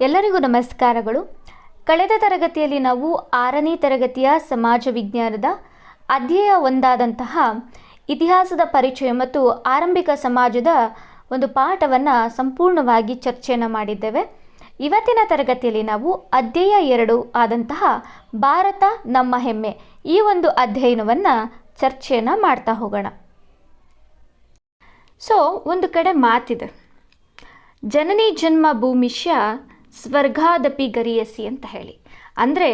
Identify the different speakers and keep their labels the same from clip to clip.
Speaker 1: ಎಲ್ಲರಿಗೂ ನಮಸ್ಕಾರಗಳು. ಕಳೆದ ತರಗತಿಯಲ್ಲಿ ನಾವು ಆರನೇ ತರಗತಿಯ ಸಮಾಜ ವಿಜ್ಞಾನದ ಅಧ್ಯಯ ಒಂದಾದಂತಹ ಇತಿಹಾಸದ ಪರಿಚಯ ಮತ್ತು ಆರಂಭಿಕ ಸಮಾಜದ ಒಂದು ಪಾಠವನ್ನು ಸಂಪೂರ್ಣವಾಗಿ ಚರ್ಚೆಯನ್ನು ಮಾಡಿದ್ದೇವೆ. ಇವತ್ತಿನ ತರಗತಿಯಲ್ಲಿ ನಾವು ಅಧ್ಯಯ ಎರಡು ಆದಂತಹ ಭಾರತ ನಮ್ಮ ಹೆಮ್ಮೆ ಈ ಒಂದು ಅಧ್ಯಯನವನ್ನು ಚರ್ಚೆಯನ್ನು ಮಾಡ್ತಾ ಹೋಗೋಣ. ಸೊ ಒಂದು ಕಡೆ ಮಾತಿದೆ. ಜನನಿ ಜನ್ಮ ಭೂಮಿಷ್ಯ ಸ್ವರ್ಗಾದಪಿ ಗರಿಯಸಿ ಅಂತ ಹೇಳಿ. ಅಂದರೆ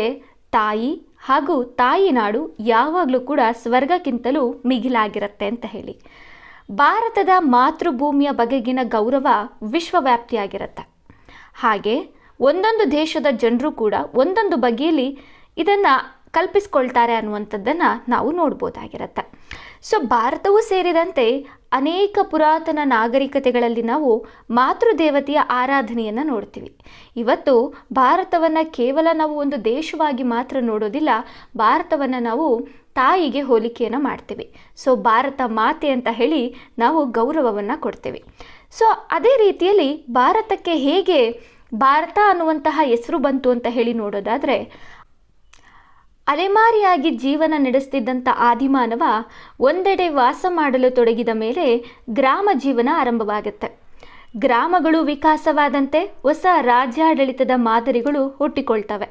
Speaker 1: ತಾಯಿ ಹಾಗೂ ತಾಯಿ ನಾಡು ಯಾವಾಗಲೂ ಕೂಡ ಸ್ವರ್ಗಕ್ಕಿಂತಲೂ ಮಿಗಿಲಾಗಿರುತ್ತೆ ಅಂತ ಹೇಳಿ. ಭಾರತದ ಮಾತೃಭೂಮಿಯ ಬಗೆಗಿನ ಗೌರವ ವಿಶ್ವವ್ಯಾಪ್ತಿಯಾಗಿರುತ್ತೆ. ಹಾಗೆ ಒಂದೊಂದು ದೇಶದ ಜನರು ಕೂಡ ಒಂದೊಂದು ಬಗೆಯಲ್ಲಿ ಇದನ್ನು ಕಲ್ಪಿಸ್ಕೊಳ್ತಾರೆ ಅನ್ನುವಂಥದ್ದನ್ನು ನಾವು ನೋಡ್ಬೋದಾಗಿರುತ್ತೆ. ಸೊ ಭಾರತವು ಸೇರಿದಂತೆ ಅನೇಕ ಪುರಾತನ ನಾಗರಿಕತೆಗಳಲ್ಲಿ ನಾವು ಮಾತೃದೇವತೆಯ ಆರಾಧನೆಯನ್ನು ನೋಡ್ತೀವಿ. ಇವತ್ತು ಭಾರತವನ್ನು ಕೇವಲ ನಾವು ಒಂದು ದೇಶವಾಗಿ ಮಾತ್ರ ನೋಡೋದಿಲ್ಲ, ಭಾರತವನ್ನು ನಾವು ತಾಯಿಗೆ ಹೋಲಿಕೆಯನ್ನು ಮಾಡ್ತೀವಿ. ಸೊ ಭಾರತ ಮಾತೆ ಅಂತ ಹೇಳಿ ನಾವು ಗೌರವವನ್ನು ಕೊಡ್ತೀವಿ. ಸೊ ಅದೇ ರೀತಿಯಲ್ಲಿ ಭಾರತಕ್ಕೆ ಹೇಗೆ ಭಾರತ ಅನ್ನುವಂತಹ ಹೆಸರು ಬಂತು ಅಂತ ಹೇಳಿ ನೋಡೋದಾದರೆ ಅಲೆಮಾರಿಯಾಗಿ ಜೀವನ ನಡೆಸ್ತಿದ್ದಂಥ ಆದಿಮಾನವ ಒಂದೆಡೆ ವಾಸ ಮಾಡಲು ತೊಡಗಿದ ಮೇಲೆ ಗ್ರಾಮ ಜೀವನ ಆರಂಭವಾಗುತ್ತೆ. ಗ್ರಾಮಗಳು ವಿಕಾಸವಾದಂತೆ ಹೊಸ ರಾಜ್ಯಾಡಳಿತದ ಮಾದರಿಗಳು ಹುಟ್ಟಿಕೊಳ್ತವೆ.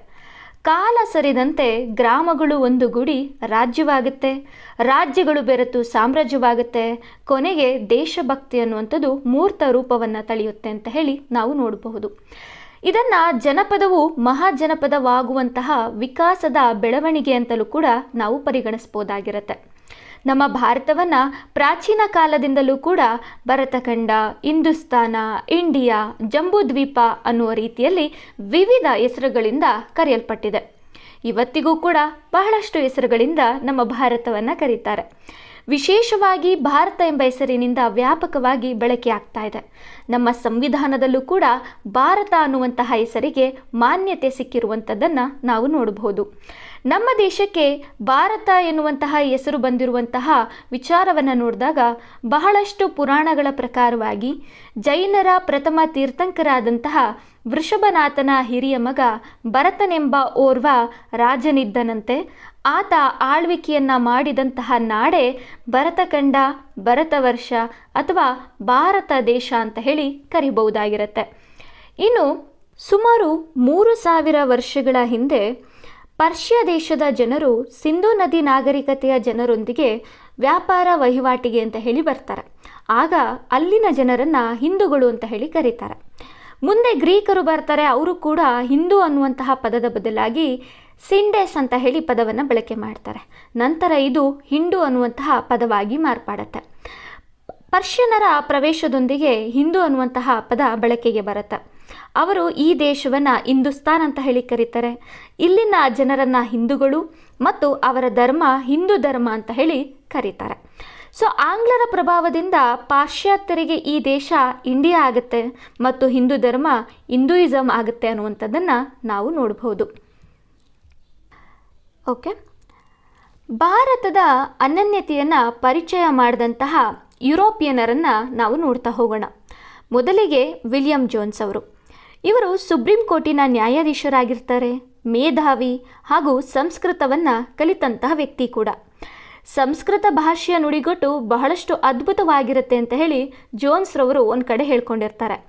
Speaker 1: ಕಾಲ ಸರಿದಂತೆ ಗ್ರಾಮಗಳು ಒಂದು ಗುಡಿ ರಾಜ್ಯವಾಗುತ್ತೆ. ರಾಜ್ಯಗಳು ಬೆರೆತು ಸಾಮ್ರಾಜ್ಯವಾಗುತ್ತೆ. ಕೊನೆಗೆ ದೇಶಭಕ್ತಿ ಅನ್ನುವಂಥದ್ದು ಮೂರ್ತ ರೂಪವನ್ನು ತಳೆಯುತ್ತೆ ಅಂತ ಹೇಳಿ ನಾವು ನೋಡಬಹುದು. ಇದನ್ನು ಜನಪದವು ಮಹಾಜನಪದವಾಗುವಂತಹ ವಿಕಾಸದ ಬೆಳವಣಿಗೆ ಅಂತಲೂ ಕೂಡ ನಾವು ಪರಿಗಣಿಸ್ಬೋದಾಗಿರುತ್ತೆ. ನಮ್ಮ ಭಾರತವನ್ನು ಪ್ರಾಚೀನ ಕಾಲದಿಂದಲೂ ಕೂಡ ಭರತಖಂಡ, ಹಿಂದೂಸ್ತಾನ, ಇಂಡಿಯಾ, ಜಂಬೂದ್ವೀಪ ಅನ್ನುವ ರೀತಿಯಲ್ಲಿ ವಿವಿಧ ಹೆಸರುಗಳಿಂದ ಕರೆಯಲ್ಪಟ್ಟಿದೆ. ಇವತ್ತಿಗೂ ಕೂಡ ಬಹಳಷ್ಟು ಹೆಸರುಗಳಿಂದ ನಮ್ಮ ಭಾರತವನ್ನು ಕರೀತಾರೆ. ವಿಶೇಷವಾಗಿ ಭಾರತ ಎಂಬ ಹೆಸರಿನಿಂದ ವ್ಯಾಪಕವಾಗಿ ಬಳಕೆ ಆಗ್ತಾ ಇದೆ. ನಮ್ಮ ಸಂವಿಧಾನದಲ್ಲೂ ಕೂಡ ಭಾರತ ಅನ್ನುವಂತಹ ಹೆಸರಿಗೆ ಮಾನ್ಯತೆ ಸಿಕ್ಕಿರುವಂಥದ್ದನ್ನು ನಾವು ನೋಡಬಹುದು. ನಮ್ಮ ದೇಶಕ್ಕೆ ಭಾರತ ಎನ್ನುವಂತಹ ಹೆಸರು ಬಂದಿರುವಂತಹ ವಿಚಾರವನ್ನು ನೋಡಿದಾಗ ಬಹಳಷ್ಟು ಪುರಾಣಗಳ ಪ್ರಕಾರವಾಗಿ ಜೈನರ ಪ್ರಥಮ ತೀರ್ಥಂಕರಾದಂತಹ ವೃಷಭನಾಥನ ಹಿರಿಯ ಮಗ ಭರತನೆಂಬ ಓರ್ವ ರಾಜನಿದ್ದನಂತೆ ಆತ ಆಳ್ವಿಕೆಯನ್ನು ಮಾಡಿದಂತಹ ನಾಡೆ ಭರತಖಂಡ ಭರತವರ್ಷ ಅಥವಾ ಭಾರತ ದೇಶ ಅಂತ ಹೇಳಿ ಕರಿಬಹುದಾಗಿರುತ್ತೆ. ಇನ್ನು ಸುಮಾರು ಮೂರು ಸಾವಿರ ವರ್ಷಗಳ ಹಿಂದೆ ಪರ್ಷಿಯ ದೇಶದ ಜನರು ಸಿಂಧೂ ನದಿ ನಾಗರಿಕತೆಯ ಜನರೊಂದಿಗೆ ವ್ಯಾಪಾರ ವಹಿವಾಟಿಗೆ ಅಂತ ಹೇಳಿ ಬರ್ತಾರೆ. ಆಗ ಅಲ್ಲಿನ ಜನರನ್ನು ಹಿಂದೂಗಳು ಅಂತ ಹೇಳಿ ಕರೀತಾರೆ. ಮುಂದೆ ಗ್ರೀಕರು ಬರ್ತಾರೆ, ಅವರು ಕೂಡ ಹಿಂದೂ ಅನ್ನುವಂತಹ ಪದದ ಬದಲಾಗಿ ಸಿಂಡೆಸ್ ಅಂತ ಹೇಳಿ ಪದವನ್ನು ಬಳಕೆ ಮಾಡ್ತಾರೆ. ನಂತರ ಇದು ಹಿಂಡು ಅನ್ನುವಂತಹ ಪದವಾಗಿ ಮಾರ್ಪಾಡತ್ತೆ. ಪರ್ಷಿಯನರ ಪ್ರವೇಶದೊಂದಿಗೆ ಹಿಂದೂ ಅನ್ನುವಂತಹ ಪದ ಬಳಕೆಗೆ ಬರುತ್ತೆ. ಅವರು ಈ ದೇಶವನ್ನು ಹಿಂದೂಸ್ತಾನ್ ಅಂತ ಹೇಳಿ ಕರೀತಾರೆ. ಇಲ್ಲಿನ ಜನರನ್ನು ಹಿಂದೂಗಳು ಮತ್ತು ಅವರ ಧರ್ಮ ಹಿಂದೂ ಧರ್ಮ ಅಂತ ಹೇಳಿ ಕರೀತಾರೆ. ಸೊ, ಆಂಗ್ಲರ ಪ್ರಭಾವದಿಂದ ಪಾಶ್ಚಾತ್ಯರಿಗೆ ಈ ದೇಶ ಇಂಡಿಯಾ ಆಗುತ್ತೆ ಮತ್ತು ಹಿಂದೂ ಧರ್ಮ ಹಿಂದೂಯಿಸಮ್ ಆಗುತ್ತೆ ಅನ್ನುವಂಥದ್ದನ್ನು ನಾವು ನೋಡಬಹುದು ಓಕೆ. ಭಾರತದ ಅನನ್ಯತೆಯನ್ನು ಪರಿಚಯ ಮಾಡಿದಂತಹ ಯುರೋಪಿಯನರನ್ನು ನಾವು ನೋಡ್ತಾ ಹೋಗೋಣ. ಮೊದಲಿಗೆ ವಿಲಿಯಂ ಜೋನ್ಸ್ ಅವರು. ಇವರು ಸುಪ್ರೀಂ ಕೋರ್ಟಿನ ನ್ಯಾಯಾಧೀಶರಾಗಿರ್ತಾರೆ, ಮೇಧಾವಿ ಹಾಗೂ ಸಂಸ್ಕೃತವನ್ನು ಕಲಿತಂತಹ ವ್ಯಕ್ತಿ ಕೂಡ. ಸಂಸ್ಕೃತ ಭಾಷೆಯ ನುಡಿಗಟ್ಟು ಬಹಳಷ್ಟು ಅದ್ಭುತವಾಗಿರುತ್ತೆ ಅಂತ ಹೇಳಿ ಜೋನ್ಸ್ರವರು ಒಂದು ಕಡೆ ಹೇಳ್ಕೊಂಡಿರ್ತಾರೆ.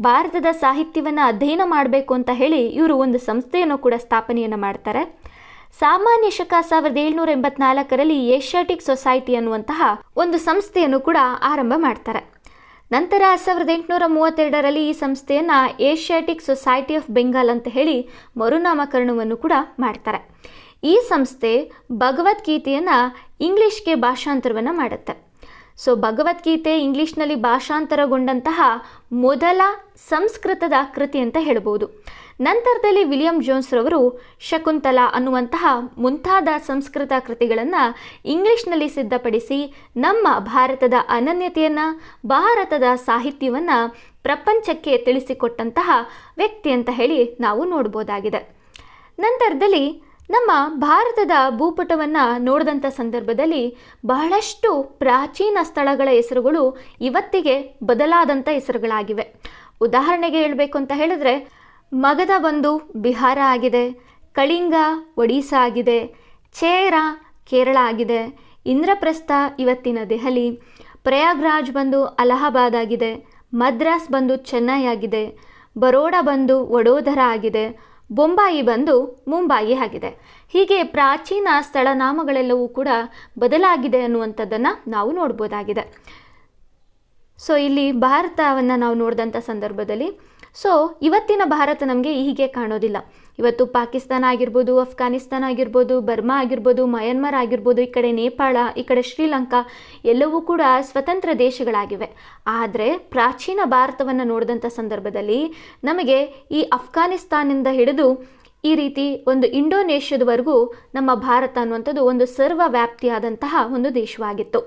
Speaker 1: ಭಾರತದ ಸಾಹಿತ್ಯವನ್ನು ಅಧ್ಯಯನ ಮಾಡಬೇಕು ಅಂತ ಹೇಳಿ ಇವರು ಒಂದು ಸಂಸ್ಥೆಯನ್ನು ಕೂಡ ಸ್ಥಾಪನೆಯನ್ನು ಮಾಡ್ತಾರೆ. ಸಾಮಾನ್ಯ ಶಕ ಸಾವಿರದ ಏಳ್ನೂರ ಎಂಬತ್ನಾಲ್ಕರಲ್ಲಿ ಏಷ್ಯಾಟಿಕ್ ಸೊಸೈಟಿ ಅನ್ನುವಂತಹ ಒಂದು ಸಂಸ್ಥೆಯನ್ನು ಕೂಡ ಆರಂಭ ಮಾಡ್ತಾರೆ. ನಂತರ ಸಾವಿರದ ಎಂಟುನೂರ ಮೂವತ್ತೆರಡರಲ್ಲಿ ಈ ಸಂಸ್ಥೆಯನ್ನು ಏಷ್ಯಾಟಿಕ್ ಸೊಸೈಟಿ ಆಫ್ ಬೆಂಗಾಲ್ ಅಂತ ಹೇಳಿ ಮರುನಾಮಕರಣವನ್ನು ಕೂಡ ಮಾಡ್ತಾರೆ. ಈ ಸಂಸ್ಥೆ ಭಗವದ್ಗೀತೆಯನ್ನು ಇಂಗ್ಲೀಷ್ಗೆ ಭಾಷಾಂತರವನ್ನು ಮಾಡುತ್ತೆ. ಸೊ, ಭಗವದ್ಗೀತೆ ಇಂಗ್ಲೀಷ್ನಲ್ಲಿ ಭಾಷಾಂತರಗೊಂಡಂತಹ ಮೊದಲ ಸಂಸ್ಕೃತದ ಕೃತಿ ಅಂತ ಹೇಳ್ಬೋದು. ನಂತರದಲ್ಲಿ ವಿಲಿಯಂ ಜೋನ್ಸ್ರವರು ಶಕುಂತಲಾ ಅನ್ನುವಂತಹ ಮುಂತಾದ ಸಂಸ್ಕೃತ ಕೃತಿಗಳನ್ನು ಇಂಗ್ಲಿಷ್ನಲ್ಲಿ ಸಿದ್ಧಪಡಿಸಿ ನಮ್ಮ ಭಾರತದ ಅನನ್ಯತೆಯನ್ನು, ಭಾರತದ ಸಾಹಿತ್ಯವನ್ನು ಪ್ರಪಂಚಕ್ಕೆ ತಿಳಿಸಿಕೊಟ್ಟಂತಹ ವ್ಯಕ್ತಿ ಅಂತ ಹೇಳಿ ನಾವು ನೋಡ್ಬೋದಾಗಿದೆ. ನಂತರದಲ್ಲಿ ನಮ್ಮ ಭಾರತದ ಭೂಪಟವನ್ನು ನೋಡಿದಂಥ ಸಂದರ್ಭದಲ್ಲಿ ಬಹಳಷ್ಟು ಪ್ರಾಚೀನ ಸ್ಥಳಗಳ ಹೆಸರುಗಳು ಇವತ್ತಿಗೆ ಬದಲಾದಂಥ ಹೆಸರುಗಳಾಗಿವೆ. ಉದಾಹರಣೆಗೆ ಹೇಳಬೇಕು ಅಂತ ಹೇಳಿದ್ರೆ ಮಗಧ ಬಂದು ಬಿಹಾರ ಆಗಿದೆ, ಕಳಿಂಗ ಒಡಿಶಾ ಆಗಿದೆ, ಚೇರ ಕೇರಳ ಆಗಿದೆ. ಇಂದ್ರಪ್ರಸ್ಥ ಇವತ್ತಿನ ದೆಹಲಿ, ಪ್ರಯಾಗ್ರಾಜ್ ಬಂದು ಅಲಹಾಬಾದ್ ಆಗಿದೆ, ಮದ್ರಾಸ್ ಬಂದು ಚೆನ್ನೈ ಆಗಿದೆ, ಬರೋಡ ಬಂದು ವಡೋದರ ಆಗಿದೆ, ಬೊಂಬಾಯಿ ಬಂದು ಮುಂಬಾಯಿ ಆಗಿದೆ. ಹೀಗೆ ಪ್ರಾಚೀನ ಸ್ಥಳನಾಮಗಳೆಲ್ಲವೂ ಕೂಡ ಬದಲಾಗಿದೆ ಅನ್ನುವಂಥದ್ದನ್ನು ನಾವು ನೋಡ್ಬೋದಾಗಿದೆ. ಸೊ ಇಲ್ಲಿ ಭಾರತವನ್ನು ನಾವು ನೋಡಿದಂಥ ಸಂದರ್ಭದಲ್ಲಿ ಸೊ ಇವತ್ತಿನ ಭಾರತ ನಮಗೆ ಹೀಗೆ ಕಾಣೋದಿಲ್ಲ. ಇವತ್ತು ಪಾಕಿಸ್ತಾನ ಆಗಿರ್ಬೋದು, ಅಫ್ಘಾನಿಸ್ತಾನ ಆಗಿರ್ಬೋದು, ಬರ್ಮಾ ಆಗಿರ್ಬೋದು, ಮಯನ್ಮಾರ್ ಆಗಿರ್ಬೋದು, ಈ ಕಡೆ ನೇಪಾಳ, ಈ ಕಡೆ ಶ್ರೀಲಂಕಾ, ಎಲ್ಲವೂ ಕೂಡ ಸ್ವತಂತ್ರ ದೇಶಗಳಾಗಿವೆ. ಆದರೆ ಪ್ರಾಚೀನ ಭಾರತವನ್ನು ನೋಡಿದಂಥ ಸಂದರ್ಭದಲ್ಲಿ ನಮಗೆ ಈ ಅಫ್ಘಾನಿಸ್ತಾನಿಂದ ಹಿಡಿದು ಈ ರೀತಿ ಒಂದು ಇಂಡೋನೇಷ್ಯಾದವರೆಗೂ ನಮ್ಮ ಭಾರತ ಅನ್ನುವಂಥದ್ದು ಒಂದು ಸರ್ವ ವ್ಯಾಪ್ತಿಯಾದಂತಹ ಒಂದು ದೇಶವಾಗಿತ್ತು.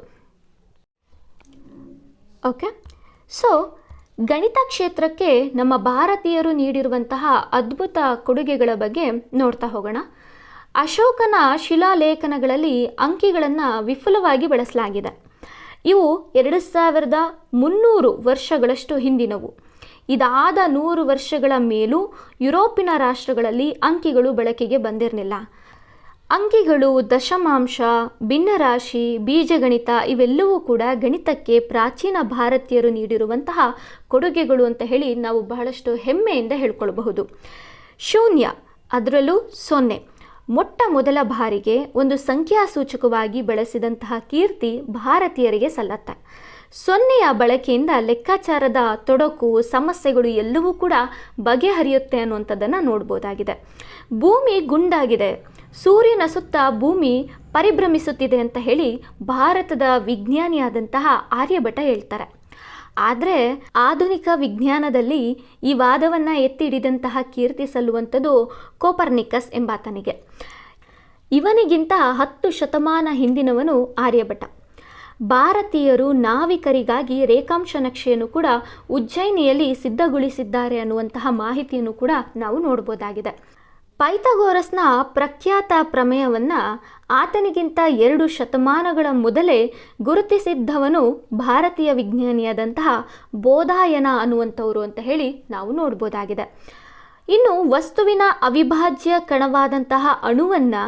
Speaker 1: ಓಕೆ ಸೊ ಗಣಿತ ಕ್ಷೇತ್ರಕ್ಕೆ ನಮ್ಮ ಭಾರತೀಯರು ನೀಡಿರುವಂತಹ ಅದ್ಭುತ ಕೊಡುಗೆಗಳ ಬಗ್ಗೆ ನೋಡ್ತಾ ಹೋಗೋಣ. ಅಶೋಕನ ಶಿಲಾಲೇಖನಗಳಲ್ಲಿ ಅಂಕಿಗಳನ್ನು ವಿಫುಲವಾಗಿ ಬಳಸಲಾಗಿದೆ. ಇವು ಎರಡು ಸಾವಿರದ ಮುನ್ನೂರು ವರ್ಷಗಳಷ್ಟು ಹಿಂದಿನವು. ಇದಾದ ನೂರು ವರ್ಷಗಳ ಮೇಲೂ ಯುರೋಪಿನ ರಾಷ್ಟ್ರಗಳಲ್ಲಿ ಅಂಕಿಗಳು ಬಳಕೆಗೆ ಬಂದಿರಲಿಲ್ಲ. ಅಂಕಿಗಳು, ದಶಮಾಂಶ, ಭಿನ್ನರಾಶಿ, ಬೀಜಗಣಿತ ಇವೆಲ್ಲವೂ ಕೂಡ ಗಣಿತಕ್ಕೆ ಪ್ರಾಚೀನ ಭಾರತೀಯರು ನೀಡಿರುವಂತಹ ಕೊಡುಗೆಗಳು ಅಂತ ಹೇಳಿ ನಾವು ಬಹಳಷ್ಟು ಹೆಮ್ಮೆಯಿಂದ ಹೇಳ್ಕೊಳ್ಬಹುದು. ಶೂನ್ಯ, ಅದರಲ್ಲೂ ಸೊನ್ನೆ. ಮೊಟ್ಟ ಮೊದಲ ಬಾರಿಗೆ ಒಂದು ಸಂಖ್ಯಾಸೂಚಕವಾಗಿ ಬಳಸಿದಂತಹ ಕೀರ್ತಿ ಭಾರತೀಯರಿಗೆ ಸಲ್ಲತ್ತೆ. ಸೊನ್ನೆಯ ಬಳಕೆಯಿಂದ ಲೆಕ್ಕಾಚಾರದ ತೊಡಕು, ಸಮಸ್ಯೆಗಳು ಎಲ್ಲವೂ ಕೂಡ ಬಗೆಹರಿಯುತ್ತೆ ಅನ್ನುವಂಥದ್ದನ್ನು ನೋಡ್ಬೋದಾಗಿದೆ. ಭೂಮಿ ಗುಂಡಾಗಿದೆ. ಸೂರ್ಯನ ಸುತ್ತ ಭೂಮಿ ಪರಿಭ್ರಮಿಸುತ್ತಿದೆ ಅಂತ ಹೇಳಿ ಭಾರತದ ವಿಜ್ಞಾನಿಯಾದಂತಹ ಆರ್ಯಭಟ ಹೇಳ್ತಾರೆ. ಆದರೆ ಆಧುನಿಕ ವಿಜ್ಞಾನದಲ್ಲಿ ಈ ವಾದವನ್ನು ಎತ್ತಿ ಹಿಡಿದಂತಹ ಕೀರ್ತಿ ಸಲ್ಲುವಂಥದ್ದು ಕೋಪರ್ನಿಕಸ್ ಎಂಬಾತನಿಗೆ. ಇವನಿಗಿಂತ ಹತ್ತು ಶತಮಾನ ಹಿಂದಿನವನು ಆರ್ಯಭಟ. ಭಾರತೀಯರು ನಾವಿಕರಿಗಾಗಿ ರೇಖಾಂಶ ನಕ್ಷೆಯನ್ನು ಕೂಡ ಉಜ್ಜಯಿನಿಯಲ್ಲಿ ಸಿದ್ಧಗೊಳಿಸಿದ್ದಾರೆ ಅನ್ನುವಂತಹ ಮಾಹಿತಿಯನ್ನು ಕೂಡ ನಾವು ನೋಡ್ಬೋದಾಗಿದೆ. ಪೈಥಾಗೋರಸ್ನ ಪ್ರಖ್ಯಾತ ಪ್ರಮೇಯವನ್ನು ಆತನಿಗಿಂತ ಎರಡು ಶತಮಾನಗಳ ಮೊದಲೇ ಗುರುತಿಸಿದ್ದವನು ಭಾರತೀಯ ವಿಜ್ಞಾನಿಯಾದಂತಹ ಬೋಧಾಯನ ಅನ್ನುವಂಥವರು ಅಂತ ಹೇಳಿ ನಾವು ನೋಡ್ಬೋದಾಗಿದೆ. ಇನ್ನು ವಸ್ತುವಿನ ಅವಿಭಾಜ್ಯ ಕಣವಾದಂತಹ ಅಣುವನ್ನು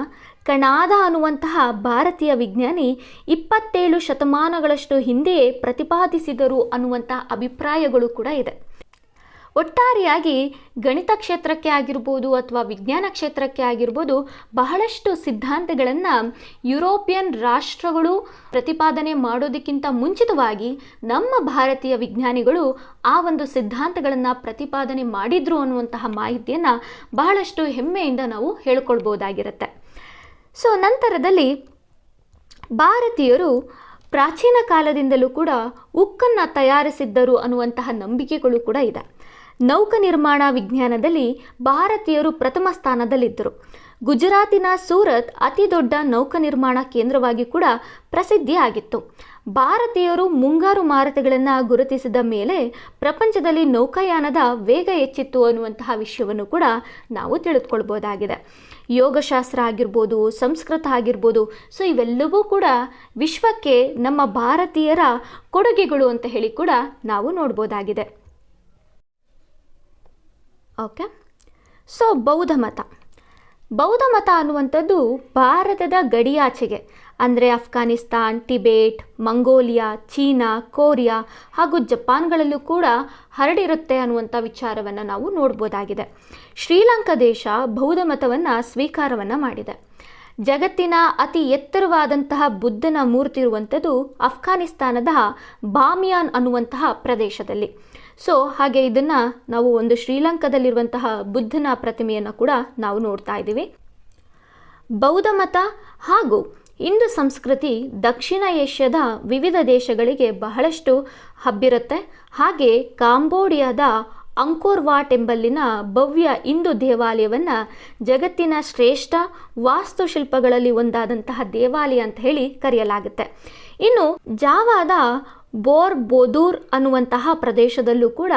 Speaker 1: ಕಣಾದ ಅನ್ನುವಂತಹ ಭಾರತೀಯ ವಿಜ್ಞಾನಿ ಇಪ್ಪತ್ತೇಳು ಶತಮಾನಗಳಷ್ಟು ಹಿಂದೆಯೇ ಪ್ರತಿಪಾದಿಸಿದರು ಅನ್ನುವಂತಹ ಅಭಿಪ್ರಾಯಗಳು ಕೂಡ ಇದೆ. ಒಟ್ಟಾರೆಯಾಗಿ ಗಣಿತ ಕ್ಷೇತ್ರಕ್ಕೆ ಆಗಿರ್ಬೋದು ಅಥವಾ ವಿಜ್ಞಾನ ಕ್ಷೇತ್ರಕ್ಕೆ ಆಗಿರ್ಬೋದು ಬಹಳಷ್ಟು ಸಿದ್ಧಾಂತಗಳನ್ನು ಯುರೋಪಿಯನ್ ರಾಷ್ಟ್ರಗಳು ಪ್ರತಿಪಾದನೆ ಮಾಡೋದಕ್ಕಿಂತ ಮುಂಚಿತವಾಗಿ ನಮ್ಮ ಭಾರತೀಯ ವಿಜ್ಞಾನಿಗಳು ಆ ಒಂದು ಸಿದ್ಧಾಂತಗಳನ್ನು ಪ್ರತಿಪಾದನೆ ಮಾಡಿದ್ರು ಅನ್ನುವಂತಹ ಮಾಹಿತಿಯನ್ನು ಬಹಳಷ್ಟು ಹೆಮ್ಮೆಯಿಂದ ನಾವು ಹೇಳ್ಕೊಳ್ಬೋದಾಗಿರುತ್ತೆ. ಸೊ ನಂತರದಲ್ಲಿ ಭಾರತೀಯರು ಪ್ರಾಚೀನ ಕಾಲದಿಂದಲೂ ಕೂಡ ಉಕ್ಕನ್ನು ತಯಾರಿಸಿದ್ದರು ಅನ್ನುವಂತಹ ನಂಬಿಕೆಗಳು ಕೂಡ ಇದೆ. ನೌಕ ನಿರ್ಮಾಣ ವಿಜ್ಞಾನದಲ್ಲಿ ಭಾರತೀಯರು ಪ್ರಥಮ ಸ್ಥಾನದಲ್ಲಿದ್ದರು. ಗುಜರಾತಿನ ಸೂರತ್ ಅತಿ ದೊಡ್ಡ ನೌಕ ನಿರ್ಮಾಣ ಕೇಂದ್ರವಾಗಿ ಕೂಡ ಪ್ರಸಿದ್ಧಿಯಾಗಿತ್ತು. ಭಾರತೀಯರು ಮುಂಗಾರು ಮಾರುತಗಳನ್ನು ಗುರುತಿಸಿದ ಮೇಲೆ ಪ್ರಪಂಚದಲ್ಲಿ ನೌಕಾಯಾನದ ವೇಗ ಹೆಚ್ಚಿತ್ತು ಅನ್ನುವಂತಹ ವಿಷಯವನ್ನು ಕೂಡ ನಾವು ತಿಳಿದುಕೊಳ್ಬೋದಾಗಿದೆ. ಯೋಗಶಾಸ್ತ್ರ ಆಗಿರ್ಬೋದು, ಸಂಸ್ಕೃತ ಆಗಿರ್ಬೋದು, ಸೊ ಇವೆಲ್ಲವೂ ಕೂಡ ವಿಶ್ವಕ್ಕೆ ನಮ್ಮ ಭಾರತೀಯರ ಕೊಡುಗೆಗಳು ಅಂತ ಹೇಳಿ ಕೂಡ ನಾವು ನೋಡ್ಬೋದಾಗಿದೆ. ಓಕೆ? ಸೊ ಬೌದ್ಧ ಮತ. ಬೌದ್ಧ ಮತ ಅನ್ನುವಂಥದ್ದು ಭಾರತದ ಗಡಿಯಾಚೆಗೆ, ಅಂದರೆ Afghanistan Tibet, Mongolia, China, Korea ಹಾಗೂ ಜಪಾನ್ಗಳಲ್ಲೂ ಕೂಡ ಹರಡಿರುತ್ತೆ ಅನ್ನುವಂಥ ವಿಚಾರವನ್ನು ನಾವು ನೋಡ್ಬೋದಾಗಿದೆ. ಶ್ರೀಲಂಕಾ ದೇಶ ಬೌದ್ಧ ಮತವನ್ನು ಸ್ವೀಕಾರವನ್ನು ಮಾಡಿದೆ. ಜಗತ್ತಿನ ಅತಿ ಎತ್ತರವಾದಂತಹ ಬುದ್ಧನ ಮೂರ್ತಿ ಇರುವಂಥದ್ದು ಅಫ್ಘಾನಿಸ್ತಾನದ ಬಾಮಿಯಾನ್ ಅನ್ನುವಂತಹ ಪ್ರದೇಶದಲ್ಲಿ. ಸೊ ಹಾಗೆ ಇದನ್ನು ನಾವು ಒಂದು ಶ್ರೀಲಂಕಾದಲ್ಲಿರುವಂತಹ ಬುದ್ಧನ ಪ್ರತಿಮೆಯನ್ನು ಕೂಡ ನಾವು ನೋಡ್ತಾ ಇದ್ದೀವಿ. ಬೌದ್ಧ ಮತ ಹಾಗೂ ಹಿಂದೂ ಸಂಸ್ಕೃತಿ ದಕ್ಷಿಣ ಏಷ್ಯಾದ ವಿವಿಧ ದೇಶಗಳಿಗೆ ಬಹಳಷ್ಟು ಹಬ್ಬಿರುತ್ತೆ. ಹಾಗೆ ಕಾಂಬೋಡಿಯಾದ ಅಂಕೋರ್ ವಾಟ್ ಎಂಬಲ್ಲಿನ ಭವ್ಯ ಹಿಂದೂ ದೇವಾಲಯವನ್ನು ಜಗತ್ತಿನ ಶ್ರೇಷ್ಠ ವಾಸ್ತುಶಿಲ್ಪಗಳಲ್ಲಿ ಒಂದಾದಂತಹ ದೇವಾಲಯ ಅಂತ ಹೇಳಿ ಕರೆಯಲಾಗುತ್ತೆ. ಇನ್ನು ಜಾವಾದ ಬೋರ್ ಬೋದೂರ್ ಅನ್ನುವಂತಹ ಪ್ರದೇಶದಲ್ಲೂ ಕೂಡ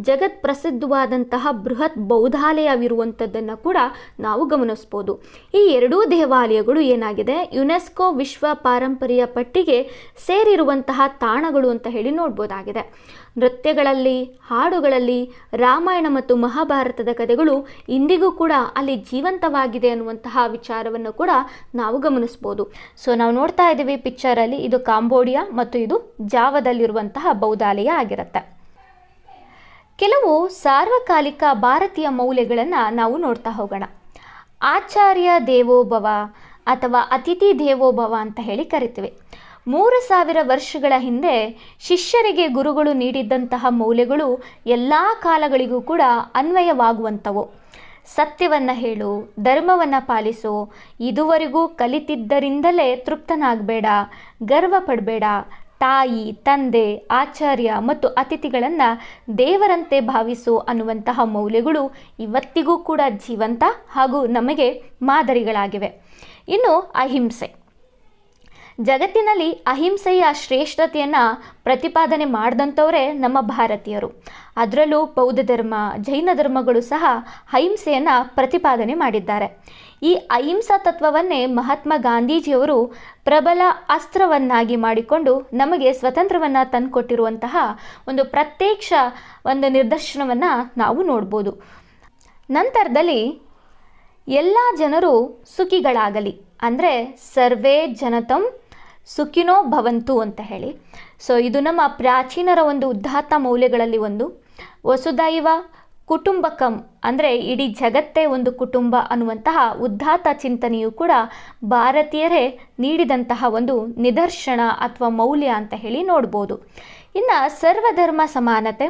Speaker 1: ಜಗತ್ ಪ್ರಸಿದ್ಧವಾದಂತಹ ಬೃಹತ್ ಬೌದ್ಧಾಲಯವಿರುವಂಥದ್ದನ್ನು ಕೂಡ ನಾವು ಗಮನಿಸ್ಬೋದು. ಈ ಎರಡೂ ದೇವಾಲಯಗಳು ಏನಾಗಿದೆ? ಯುನೆಸ್ಕೋ ವಿಶ್ವ ಪಾರಂಪರ್ಯ ಪಟ್ಟಿಗೆ ಸೇರಿರುವಂತಹ ತಾಣಗಳು ಅಂತ ಹೇಳಿ ನೋಡ್ಬೋದಾಗಿದೆ. ನೃತ್ಯಗಳಲ್ಲಿ, ಹಾಡುಗಳಲ್ಲಿ, ರಾಮಾಯಣ ಮತ್ತು ಮಹಾಭಾರತದ ಕಥೆಗಳು ಇಂದಿಗೂ ಕೂಡ ಅಲ್ಲಿ ಜೀವಂತವಾಗಿದೆ ಅನ್ನುವಂತಹ ವಿಚಾರವನ್ನು ಕೂಡ ನಾವು ಗಮನಿಸ್ಬೋದು. ಸೊ ನಾವು ನೋಡ್ತಾ ಇದ್ದೀವಿ ಪಿಕ್ಚರಲ್ಲಿ ಇದು ಕಾಂಬೋಡಿಯಾ ಮತ್ತು ಇದು ಜಾವದಲ್ಲಿರುವಂತಹ ಬೌದ್ಧಾಲಯ ಆಗಿರುತ್ತೆ. ಕೆಲವು ಸಾರ್ವಕಾಲಿಕ ಭಾರತೀಯ ಮೌಲ್ಯಗಳನ್ನು ನಾವು ನೋಡ್ತಾ ಹೋಗೋಣ. ಆಚಾರ್ಯ ದೇವೋಭವ ಅಥವಾ ಅತಿಥಿ ದೇವೋಭವ ಅಂತ ಹೇಳಿ ಕರಿತೀವಿ. ಮೂರು ಸಾವಿರ ವರ್ಷಗಳ ಹಿಂದೆ ಶಿಷ್ಯರಿಗೆ ಗುರುಗಳು ನೀಡಿದ್ದಂತಹ ಮೌಲ್ಯಗಳು ಎಲ್ಲ ಕಾಲಗಳಿಗೂ ಕೂಡ ಅನ್ವಯವಾಗುವಂಥವು. ಸತ್ಯವನ್ನು ಹೇಳು, ಧರ್ಮವನ್ನು ಪಾಲಿಸು, ಇದುವರೆಗೂ ಕಲಿತಿದ್ದರಿಂದಲೇ ತೃಪ್ತನಾಗಬೇಡ ಗರ್ವ ಪಡಬೇಡ ತಾಯಿ, ತಂದೆ, ಆಚಾರ್ಯ ಮತ್ತು ಅತಿಥಿಗಳನ್ನು ದೇವರಂತೆ ಭಾವಿಸು ಅನ್ನುವಂತಹ ಮೌಲ್ಯಗಳು ಇವತ್ತಿಗೂ ಕೂಡ ಜೀವಂತ ಹಾಗೂ ನಮಗೆ ಮಾದರಿಗಳಾಗಿವೆ. ಇನ್ನು ಅಹಿಂಸೆ. ಜಗತ್ತಿನಲ್ಲಿ ಅಹಿಂಸೆಯ ಶ್ರೇಷ್ಠತೆಯನ್ನು ಪ್ರತಿಪಾದನೆ ಮಾಡಿದಂಥವರೇ ನಮ್ಮ ಭಾರತೀಯರು. ಅದರಲ್ಲೂ ಬೌದ್ಧ ಧರ್ಮ, ಜೈನ ಧರ್ಮಗಳು ಸಹ ಅಹಿಂಸೆಯನ್ನು ಪ್ರತಿಪಾದನೆ ಮಾಡಿದ್ದಾರೆ. ಈ ಅಹಿಂಸಾ ತತ್ವವನ್ನೇ ಮಹಾತ್ಮ ಗಾಂಧೀಜಿಯವರು ಪ್ರಬಲ ಅಸ್ತ್ರವನ್ನಾಗಿ ಮಾಡಿಕೊಂಡು ನಮಗೆ ಸ್ವತಂತ್ರವನ್ನು ತಂದುಕೊಟ್ಟಿರುವಂತಹ ಒಂದು ಪ್ರತ್ಯಕ್ಷ ಒಂದು ನಿದರ್ಶನವನ್ನು ನಾವು ನೋಡ್ಬೋದು. ನಂತರದಲ್ಲಿ ಎಲ್ಲ ಜನರು ಸುಖಿಗಳಾಗಲಿ, ಅಂದರೆ ಸರ್ವೇ ಜನತಂ ಸುಖಿನೋ ಭವಂತು ಅಂತ ಹೇಳಿ. ಸೊ ಇದು ನಮ್ಮ ಪ್ರಾಚೀನರ ಒಂದು ಉದ್ಧಾತ ಮೌಲ್ಯಗಳಲ್ಲಿ ಒಂದು. ವಸುದೈವ ಕುಟುಂಬಕಂ ಅಂದರೆ ಇಡೀ ಜಗತ್ತೇ ಒಂದು ಕುಟುಂಬ ಅನ್ನುವಂತಹ ಉದ್ಧಾತ ಚಿಂತನೆಯು ಕೂಡ ಭಾರತೀಯರೇ ನೀಡಿದಂತಹ ಒಂದು ನಿದರ್ಶನ ಅಥವಾ ಮೌಲ್ಯ ಅಂತ ಹೇಳಿ ನೋಡ್ಬೋದು. ಇನ್ನು ಸರ್ವಧರ್ಮ ಸಮಾನತೆ,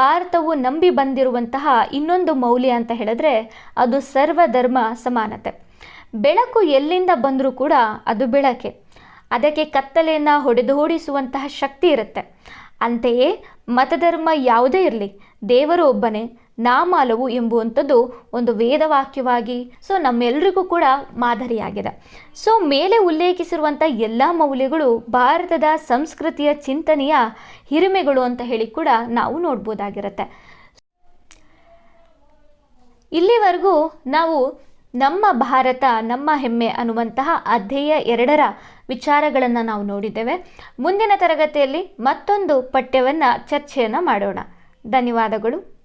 Speaker 1: ಭಾರತವು ನಂಬಿ ಬಂದಿರುವಂತಹ ಇನ್ನೊಂದು ಮೌಲ್ಯ ಅಂತ ಹೇಳಿದ್ರೆ ಅದು ಸರ್ವಧರ್ಮ ಸಮಾನತೆ. ಬೆಳಕು ಎಲ್ಲಿಂದ ಬಂದರೂ ಕೂಡ ಅದು ಬೆಳಕೆ. ಅದಕ್ಕೆ ಕತ್ತಲೆಯನ್ನು ಹೊಡೆದು ಓಡಿಸುವಂತಹ ಶಕ್ತಿ ಇರುತ್ತೆ. ಅಂತೆಯೇ ಮತಧರ್ಮ ಯಾವುದೇ ಇರಲಿ, ದೇವರು ಒಬ್ಬನೇ, ನಾಮಾಲವು ಎಂಬುವಂಥದ್ದು ಒಂದು ವೇದವಾಕ್ಯವಾಗಿ, ಸೊ ನಮ್ಮೆಲ್ಲರಿಗೂ ಕೂಡ ಮಾದರಿಯಾಗಿದೆ. ಸೊ ಮೇಲೆ ಉಲ್ಲೇಖಿಸಿರುವಂಥ ಎಲ್ಲ ಮೌಲ್ಯಗಳು ಭಾರತದ ಸಂಸ್ಕೃತಿಯ ಚಿಂತನೆಯ ಹಿರಿಮೆಗಳು ಅಂತ ಹೇಳಿ ಕೂಡ ನಾವು ನೋಡ್ಬೋದಾಗಿರುತ್ತೆ. ಇಲ್ಲಿವರೆಗೂ ನಾವು ನಮ್ಮ ಭಾರತ, ನಮ್ಮ ಹೆಮ್ಮೆ ಅನ್ನುವಂತಹ ಅಧ್ಯಯ ಎರಡರ ವಿಚಾರಗಳನ್ನು ನಾವು ನೋಡಿದ್ದೇವೆ. ಮುಂದಿನ ತರಗತಿಯಲ್ಲಿ ಮತ್ತೊಂದು ಪಠ್ಯವನ್ನು ಚರ್ಚೆಯನ್ನು ಮಾಡೋಣ. ಧನ್ಯವಾದಗಳು.